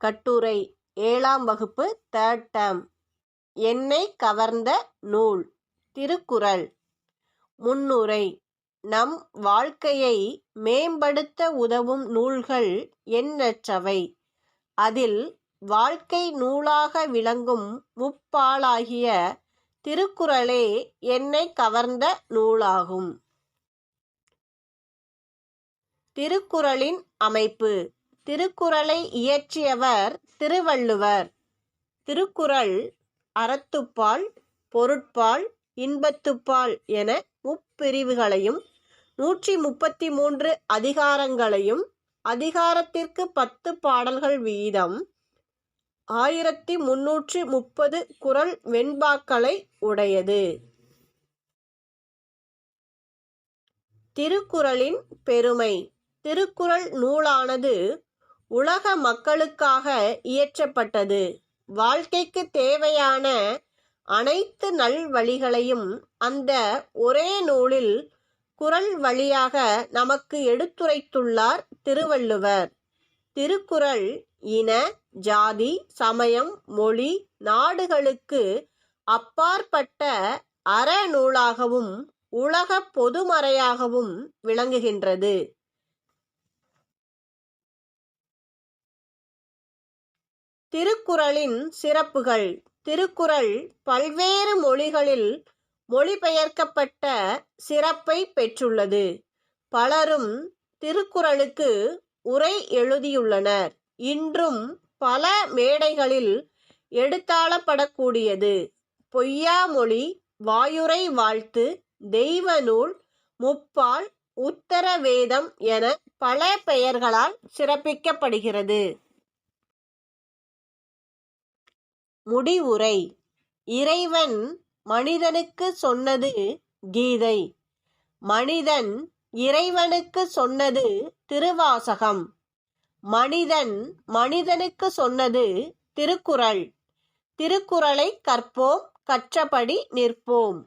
கட்டுரை. ஏழாம் வகுப்பு தேர்ட் டேம் என்னை கவர்ந்த நூல். திருக்குறள். முன்னுரை. நம் வாழ்க்கையை மேம்படுத்த உதவும் நூல்கள் எண்ணற்றவை. அதில் வாழ்க்கை நூலாக விளங்கும் முப்பாலாகிய திருக்குறளே என்னை கவர்ந்த நூலாகும். திருக்குறளின் அமைப்பு. திருக்குறளை இயற்றியவர் திருவள்ளுவர். திருக்குறள் அறத்துப்பால் பொருட்பால் இன்பத்துப்பால் என முப்பிரிவுகளையும் நூற்றி முப்பத்தி மூன்று அதிகாரங்களையும் அதிகாரத்திற்கு பத்து பாடல்கள் வீதம் ஆயிரத்தி முன்னூற்றி முப்பது குறள் வெண்பாக்களை உடையது. திருக்குறளின் பெருமை. திருக்குறள் நூலானது உலக மக்களுக்காக இயற்றப்பட்டது. வாழ்க்கைக்கு தேவையான அனைத்து நல்வழிகளையும் அந்த ஒரே நூலில் குறள் வழியாக நமக்கு எடுத்துரைத்துள்ளார் திருவள்ளுவர். திருக்குறள் இன ஜாதி சமயம் மொழி நாடுகளுக்கு அப்பாற்பட்ட அறநூலாகவும் உலக பொதுமறையாகவும் விளங்குகின்றது. திருக்குறளின் சிறப்புகள். திருக்குறள் பல்வேறு மொழிகளில் மொழிபெயர்க்கப்பட்ட சிறப்பை பெற்றுள்ளது. பலரும் திருக்குறளுக்கு உரை எழுதியுள்ளனர். இன்றும் பல மேடைகளில் எடுத்தாளப்படக்கூடியது. பொய்யாமொழி வாயுரை வாழ்த்து தெய்வ நூல் முப்பால் உத்தர வேதம் என பல பெயர்களால் சிறப்பிக்கப்படுகிறது. முடிவுரை. இறைவன் மனிதனுக்கு சொன்னது கீதை. மனிதன் இறைவனுக்கு சொன்னது திருவாசகம். மனிதன் மனிதனுக்கு சொன்னது திருக்குறள். திருக்குறளை கற்போம் கற்றபடி நிற்போம்.